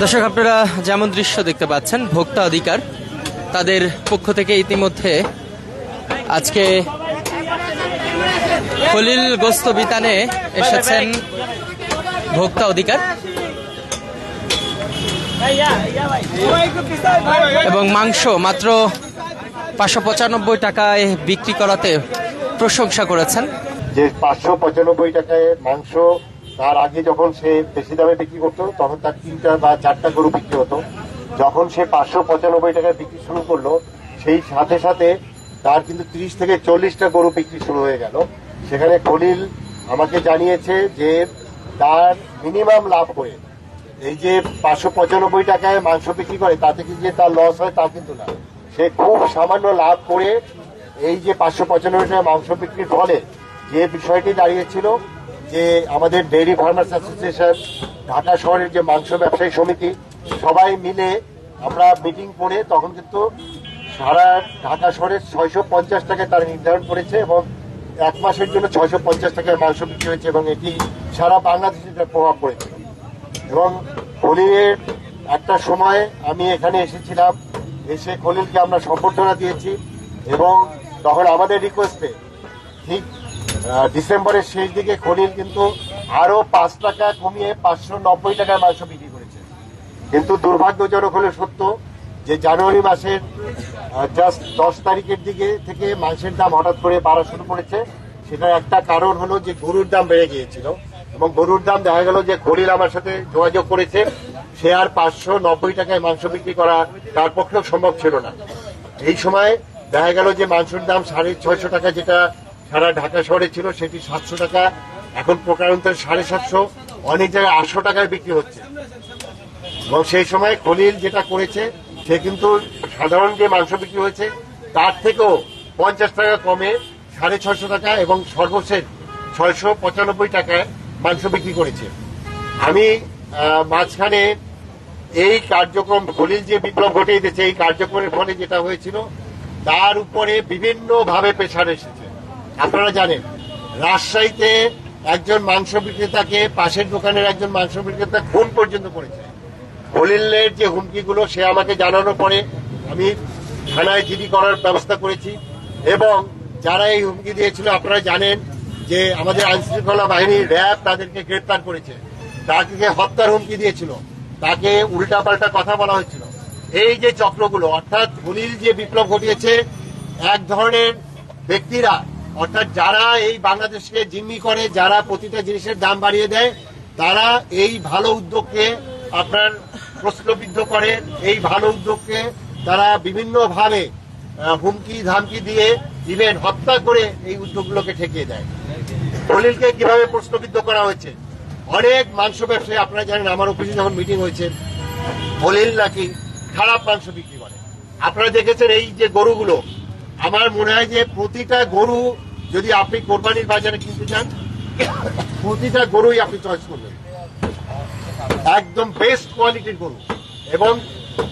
দর্শক, আপনারা যেমন দৃশ্য দেখতে পাচ্ছেন, ভোক্তা অধিকার তাদের পক্ষ থেকে ইতিমধ্যে আজকে খলিল গোস্ত বিতানে এসেছেন ভোক্তা অধিকার এবং মাংস মাত্র পাঁচশো পঁচানব্বই টাকায় বিক্রি করাতে প্রশংসা করেছেন। যে পাঁচশো পঁচানব্বই টাকায় মাংস তার আগে যখন সে বেশি দামে বিক্রি করতো, তখন তার তিনটা বা চারটা গরু বিক্রি হতো। যখন সে পাঁচশো পঁচানব্বই টাকায় বিক্রি শুরু করল, সেই সাথে সাথে তার কিন্তু ত্রিশ থেকে চল্লিশটা গরু বিক্রি শুরু হয়ে গেল। সেখানে খলিল আমাকে জানিয়েছে যে তার মিনিমাম লাভ করে এই যে পাঁচশো পঁচানব্বই টাকায় মাংস বিক্রি করে, তাতে কি যে তার লস হয় তা কিন্তু না। সে খুব সামান্য লাভ করে এই যে পাঁচশো পঁচানব্বই টাকা মাংস বিক্রির ফলে যে বিষয়টি দাঁড়িয়েছিল যে আমাদের ডেইরি ফার্মার্স অ্যাসোসিয়েশন ঢাকা শহরের যে মাংস ব্যবসায়ী সমিতি, সবাই মিলে আমরা মিটিং করে তখন কিন্তু সারা ঢাকা শহরের ছয়শো পঞ্চাশ টাকায় তারা নির্ধারণ করেছে এবং এক মাসের জন্য ছয়শো পঞ্চাশ টাকায় মাংস বিক্রি হয়েছে এবং এটি সারা বাংলাদেশে প্রভাব পড়েছে। এবং খলিলের একটা সময় আমি এখানে এসেছিলাম, এসে খলিলকে আমরা সম্বর্ধনা দিয়েছি এবং তখন আমাদের রিকোয়েস্টে ঠিক ডিসেম্বরের শেষ দিকে খলিল কিন্তু আরও পাঁচ টাকা কমিয়ে পাঁচশো নব্বই টাকায় মাংস বিক্রি করেছে। কিন্তু দুর্ভাগ্যজনক হলে সত্য যে জানুয়ারি মাসের জাস্ট দশ তারিখের দিকে থেকে মাংসের দাম হঠাৎ করে বাড়া শুরু করেছে। সেটার একটা কারণ হলো যে গরুর দাম বেড়ে গিয়েছিল এবং গরুর দাম দেখা গেল যে খলিল আমার সাথে যোগাযোগ করেছে। সে আর পাঁচশো নব্বই টাকায় মাংস বিক্রি করা তার পক্ষেও সম্ভব ছিল না। এই সময় দেখা গেল যে মাংসের দাম সাড়ে ছয়শো টাকা যেটা সারা ঢাকা শহরে ছিল, সেটি সাতশো টাকা, এখন প্রকারান্তরে সাড়ে সাতশো, অনেক জায়গায় আটশো টাকায় বিক্রি হচ্ছে। এবং সেই সময় খলিল যেটা করেছে, সে কিন্তু সাধারণ যে মাংস বিক্রি হয়েছে, তার থেকেও পঞ্চাশ টাকা কমে সাড়ে ছয়শো টাকা এবং সর্বশেষ ছয়শো পঁচানব্বই টাকায় মাংস বিক্রি করেছে। আমি মাঝখানে এই কার্যক্রম, খলিল যে বিপ্লব ঘটিয়ে দিয়েছে এই কার্যক্রমের ফলে যেটা হয়েছিল, তার উপরে বিভিন্নভাবে প্রেশার এসেছে। আপনারা জানেন, রাজশাহীতে একজন মাংস বিক্রেতাকে, পাশের দোকানের একজন মাংস বিক্রেতা খুন পর্যন্ত করেছে। খলিলের যে হুমকিগুলো সে আমাকে জানানোর পরে আমি থানায় জিডি করার ব্যবস্থা করেছি এবং যারা এই হুমকি দিয়েছিল, আপনারা জানেন যে আমাদের আইন শৃঙ্খলা বাহিনী র্যাব তাদেরকে গ্রেপ্তার করেছে। তাকে হত্যার হুমকি দিয়েছিল। তাকে উল্টাপাল্টা কথা বলা হয়েছিল। এই যে চক্রগুলো, অর্থাৎ খলিল যে বিপ্লব ঘটিয়েছে, এক ধরনের ব্যক্তিরা অর্থাৎ যারা এই বাংলাদেশকে জিম্মি করে, যারা প্রতিটা জিনিসের দাম বাড়িয়ে দেয়, তারা এই ভালো উদ্যোগকে আপনার প্রশ্নবিদ্ধ করে। এই ভালো উদ্যোগকে তারা বিভিন্নভাবে হুমকি, ধামকি দিয়ে ইভেন হত্যা করে এই উদ্যোগগুলোকে ঠেকিয়ে দেয়। দলিলকে কীভাবে প্রশ্নবিদ্ধ করা হয়েছে? অনেক মাংস ব্যবসায়ী, আপনারা জানেন আমার অফিসে যখন মিটিং হয়েছে, দলিল নাকি খারাপ মাংস বিক্রি করে। আপনারা দেখেছেন এই যে গরুগুলো আমার মনে হয় যে প্রতিটা গরু যদি আপনি কোরবানির বাজারে কিনতে চান, প্রতিটা গরুই আপনি চয়েস করবেন। একদম বেস্ট কোয়ালিটির গরু। এবং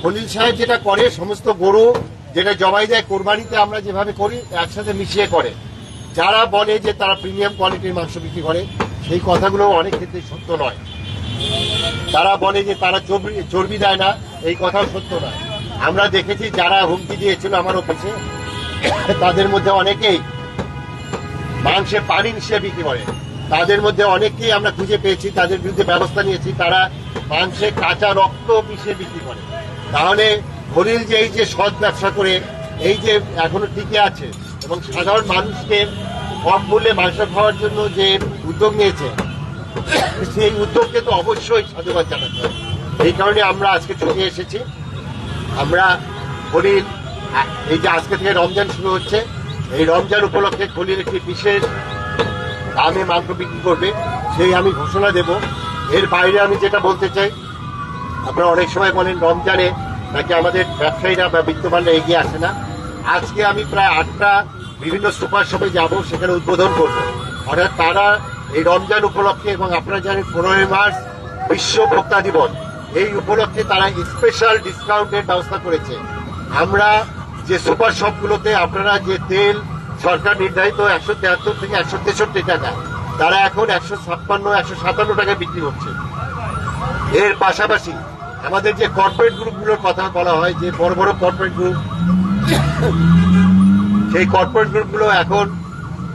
খলিল সাহেব যেটা করে, সমস্ত গরু যেটা জবাই দেয়, কোরবানিতে আমরা যেভাবে করি, একসাথে মিশিয়ে করে। যারা বলে যে তারা প্রিমিয়াম কোয়ালিটির মাংস বিক্রি করে, সেই কথাগুলো অনেক ক্ষেত্রে সত্য নয়। তারা বলে যে তারা চর্বি চর্বি দেয় না, এই কথাও সত্য নয়। আমরা দেখেছি যারা হুমকি দিয়েছিল আমার অফিসে তাদের মধ্যে অনেকেই মাংসে পানি মিশিয়ে বিক্রি করে। তাদের মধ্যে অনেকেই আমরা খুঁজে পেয়েছি, তাদের বিরুদ্ধে ব্যবস্থা নিয়েছি। তারা মাংসে কাঁচা রক্ত মিশিয়ে বিক্রি করে। তাহলে খলিল যে এই যে সৎ ব্যবসা করে, এই যে এখনও টিকে আছে এবং সাধারণ মানুষকে কম মূল্যে মাংস খাওয়ার জন্য যে উদ্যোগ নিয়েছে, সেই উদ্যোগকে তো অবশ্যই সাধুবাদ জানাতে হবে। এই কারণে আমরা আজকে ছুটে এসেছি। আমরা আ- এই যে আজকে থেকে রমজান শুরু হচ্ছে, এই রমজান উপলক্ষে খলিল একটি বিশেষ দামে মাংস বিক্রি করবে, সেই আমি ঘোষণা দেব। এর বাইরে আমি যেটা বলতে চাই, আপনারা অনেক সময় বলেন রমজানে নাকি আমাদের ব্যবসায়ীরা বা বিত্তবানরা এগিয়ে আসে না। আজকে আমি প্রায় আটটা বিভিন্ন সুপার শপে যাব, সেখানে উদ্বোধন করব। অর্থাৎ তারা এই রমজান উপলক্ষে এবং আপনারা জানেন পনেরোই মার্চ বিশ্ব ভোক্তা দিবস। এই উপলক্ষে তারা স্পেশাল ডিসকাউন্টের ব্যবস্থা করেছে। আমরা যে সুপার শপগুলোতে আপনারা যে তেল, সরকার নির্ধারিত একশো তেহাত্তর থেকে একশো তেষট্টি টাকা, তারা এখন একশো ছাপ্পান্ন, একশো সাতান্ন টাকায় বিক্রি করছে এর পাশাপাশি আমাদের যে কর্পোরেট গ্রুপগুলোর কথা বলা হয়, যে বড় বড় কর্পোরেট গ্রুপ সেই কর্পোরেট গ্রুপগুলো এখন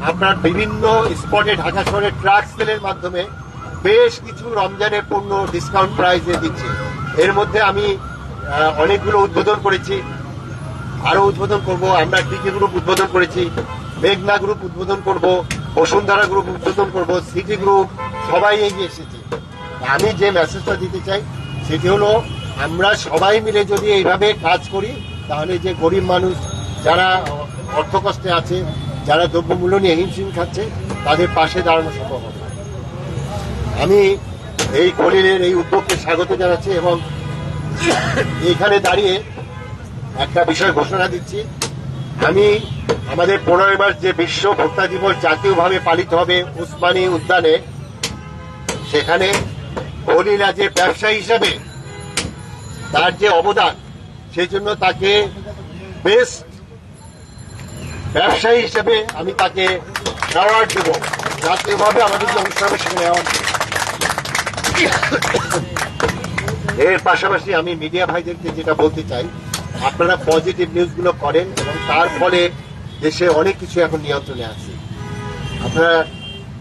আপনার বিভিন্ন স্পটে ঢাকা শহরে ট্রাক সেলের মাধ্যমে বেশ কিছু রমজানের পণ্য ডিসকাউন্ট প্রাইসে দিচ্ছে। এর মধ্যে আমি অনেকগুলো উদ্বোধন করেছি। আরও উদ্বোধন করব। আমরা টিকে গ্রুপ উদ্বোধন করেছি, মেঘনা গ্রুপ উদ্বোধন করব, বসুন্ধরা গ্রুপ উদ্বোধন করব, সিটি গ্রুপ, সবাই এগিয়ে এসেছে। আমি যে মেসেজটা দিতে চাই, সেটি হলো, আমরা সবাই মিলে যদি এইভাবে কাজ করি, তাহলে যে গরিব মানুষ যারা অর্থ কষ্টে আছে, যারা দ্রব্যমূল্য নিয়ে হিমশিম খাচ্ছে, তাদের পাশে দাঁড়ানো সম্ভব হবে আমি এই খলিলের এই উদ্যোগকে স্বাগত জানাচ্ছি এবং এখানে দাঁড়িয়ে একটা বিষয় ঘোষণা দিচ্ছি। আমি আমাদের পনেরোই মার্চ যে বিশ্ব ভোক্তা দিবস জাতীয়ভাবে পালিত হবে উসমানী উদ্যানে, সেখানে খলিল যে ব্যবসায়ী হিসাবে তার যে অবদান, সেই জন্য তাকে বেস্ট ব্যবসায়ী হিসেবে আমি তাকে অ্যাওয়ার্ড দেব। জাতীয়ভাবে আমাদের যে অনুষ্ঠান হবে, সেখানে অ্যাওয়ার্ড এর পাশাপাশি আমি মিডিয়া ভাইদেরকে যেটা বলতে চাই আপনারা পজিটিভ নিউজগুলো করেন এবং তার ফলে দেশে অনেক কিছু এখন নিয়ন্ত্রণে আছে। আপনারা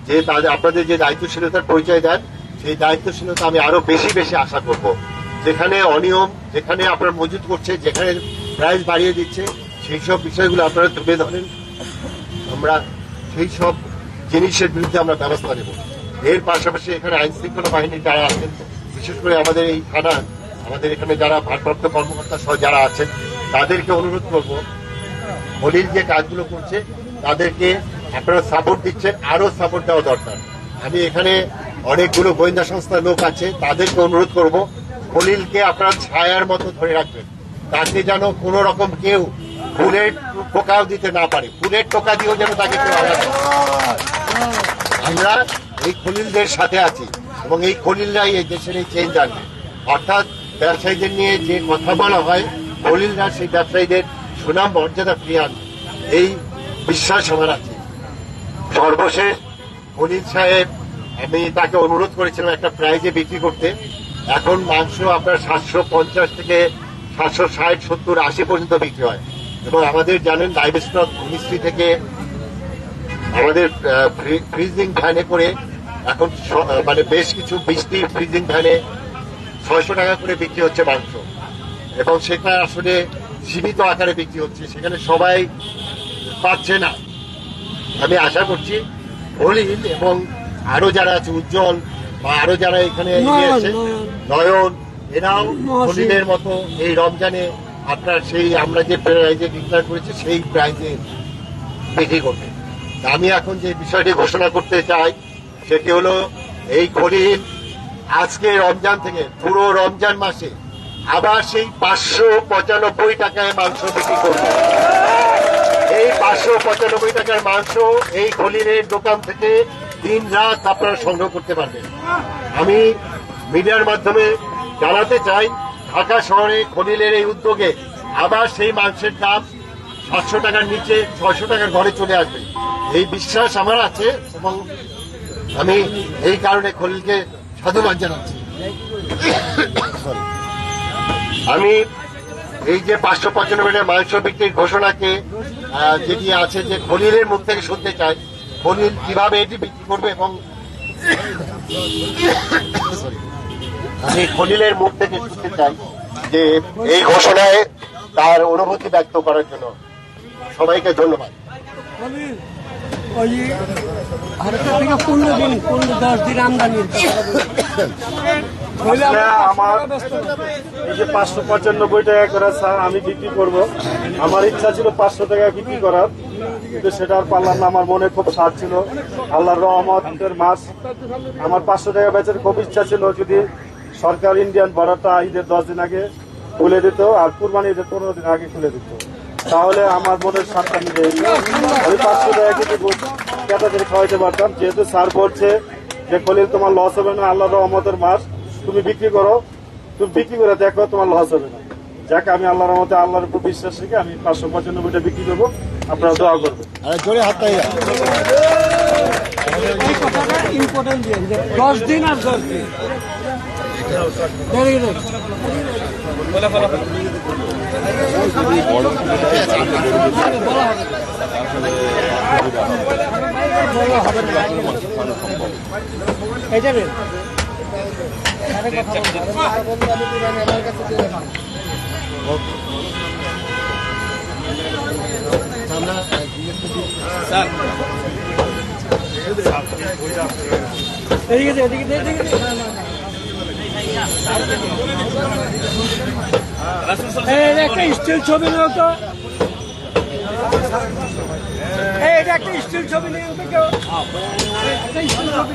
যে তাদের, আপনাদের যে দায়িত্বশীলতার পরিচয় দেন, সেই দায়িত্বশীলতা আমি আরও বেশি বেশি আশা করব। যেখানে অনিয়ম, যেখানে আপনারা মজুত করছে, যেখানে প্রাইস বাড়িয়ে দিচ্ছে, সেই সব বিষয়গুলো আপনারা তুলে ধরেন। আমরা সেই সব জিনিসের বিরুদ্ধে আমরা ব্যবস্থা নেব। এর পাশাপাশি এখানে আইন শৃঙ্খলা বাহিনী যারা আছেন, বিশেষ করে আমাদের এই থানা আমাদের এখানে যারা ভারপ্রাপ্ত কর্মকর্তা সহ যারা আছেন, তাদেরকে অনুরোধ করব, হলির যে কাজগুলো করছে, তাদেরকে আপনারা সাপোর্ট দিচ্ছেন আরও সাপোর্ট দেওয়া দরকার। আমি এখানে অনেকগুলো গোয়েন্দা সংস্থার লোক আছে, তাদেরকে অনুরোধ করব, হলিলকে আপনারা ছায়ার মতো ধরে রাখবেন, তাকে যেন কোন রকম কেউ ফুলের টোকাও দিতে না পারে। ফুলের টোকা দিয়েও যেন তাকে আমরা এই খলিলদের সাথে আছি এবং এই খলিলরাই এই দেশের এই চেঞ্জ আনবে। অর্থাৎ ব্যবসায়ীদের নিয়ে যে কথা বলা হয় খলিলরা সেই ব্যবসায়ীদের সুনাম, মর্যাদা ফিরিয়ে এই বিশ্বাস আমার আছে। সর্বশেষ খলিল সাহেব, আমি তাকে অনুরোধ করেছিলাম একটা প্রাইজে বিক্রি করতে। এখন মাংস আপনার সাতশো পঞ্চাশ থেকে সাতশো ষাট, সত্তর, আশি পর্যন্ত বিক্রি হয়। এবং আমাদের জানেন লাইভস্টক মিস্ত্রি থেকে আমাদের ফ্রিজিং ভ্যানে করে এখন মানে বেশ কিছু বৃষ্টি ফ্রিজিং ভ্যানে ছয়শো টাকা করে বিক্রি হচ্ছে মাংস এবং সেটা আসলে সীমিত আকারে বিক্রি হচ্ছে সেখানে সবাই পাচ্ছে না আমি আশা করছি হলিল এবং আরও যারা আছে উজ্জ্বল বা আরও যারা এখানে আছে নয়ন। এরাও। হলিলের মতো এই রমজানে আপনার সেই আমরা যে প্রাইজে ডিক্লেয়ার করেছি সেই প্রাইজে বিক্রি করবে আমি এখন যে বিষয়টি ঘোষণা করতে চাই সেটি হলো এই খলিল আজকে রমজান থেকে পুরো রমজান মাসে আবার সেই পাঁচশো পঁচানব্বই টাকায় মাংস বিক্রি করবে। এই পাঁচশো পঁচানব্বই টাকার মাংস এই খলিলের দোকান থেকে দিন রাত আপনারা সংগ্রহ করতে পারবেন। আমি মিডিয়ার মাধ্যমে জানাতে চাই, ঢাকা শহরে খলিলের এই উদ্যোগে আবার সেই মাংসের দাম সাতশো টাকার নিচে ছয়শো টাকার ঘরে চলে আসবে। এই বিশ্বাস আমার আছে এবং আমি এই কারণে খলিলকে আমি এই যে পাঁচশো পঁচানব্বই মাংস বিক্রির ঘোষণাকে যেটি আছে যে খলিলের মুখ থেকে শুনতে চাই, খলিল কীভাবে এটি বিক্রি করবে এবং আমি খলিলের মুখ থেকে শুনতে চাই যে এই ঘোষণায় তার অনুভূতি ব্যক্ত করার জন্য সবাইকে ধন্যবাদ। ওই ভারতের থেকে পনেরো দিন পনেরো দশ দিন আমদানি। আমার এই যে পাঁচশো পঁচানব্বই টাকা করে চা আমি বিক্রি করব। আমার ইচ্ছা ছিল পাঁচশো টাকা বিক্রি করার কিন্তু সেটা আর পারলাম না। আমার মনে খুব স্বাদ ছিল। আল্লাহর রহমতের মাস। আমার পাঁচশো টাকা বেচার খুব ইচ্ছা ছিল যদি সরকার ইন্ডিয়ান বর্ডারটা ঈদের দশ দিন আগে খুলে দিত আর কুরবানি ঈদের পনেরো দিন আগে খুলে দিত। তাহলে আমার মনের স্বাদটা মিলে। যেত। আমি পাঁচশো টাকা কিন্তু ক্রেতাদের খাওয়াইতে পারতাম। যেহেতু স্যার বলছে যে খলিল তোমার লস হবে না আল্লাহর রহমতের মাস। তুমি বিক্রি করো। তুমি বিক্রি করে দেখো তোমার লস হবে না। যাক আমি আল্লাহর রহমতে আল্লাহর উপর বিশ্বাস রেখে আমি পাঁচশো পঁচানব্বইটা বিক্রি করব। আপনারা দোয়া করবেন। জোরে হাত এই কথাটা ইম্পর্টেন্ট দিয়ে দশ দিন আর দশ দিন। যাবেন এদিকে এদিকে এদিকে। একটা স্টিল ছবি নিও তো এটা একটা স্টিল ছবি নিও একটা স্টিল ছবি।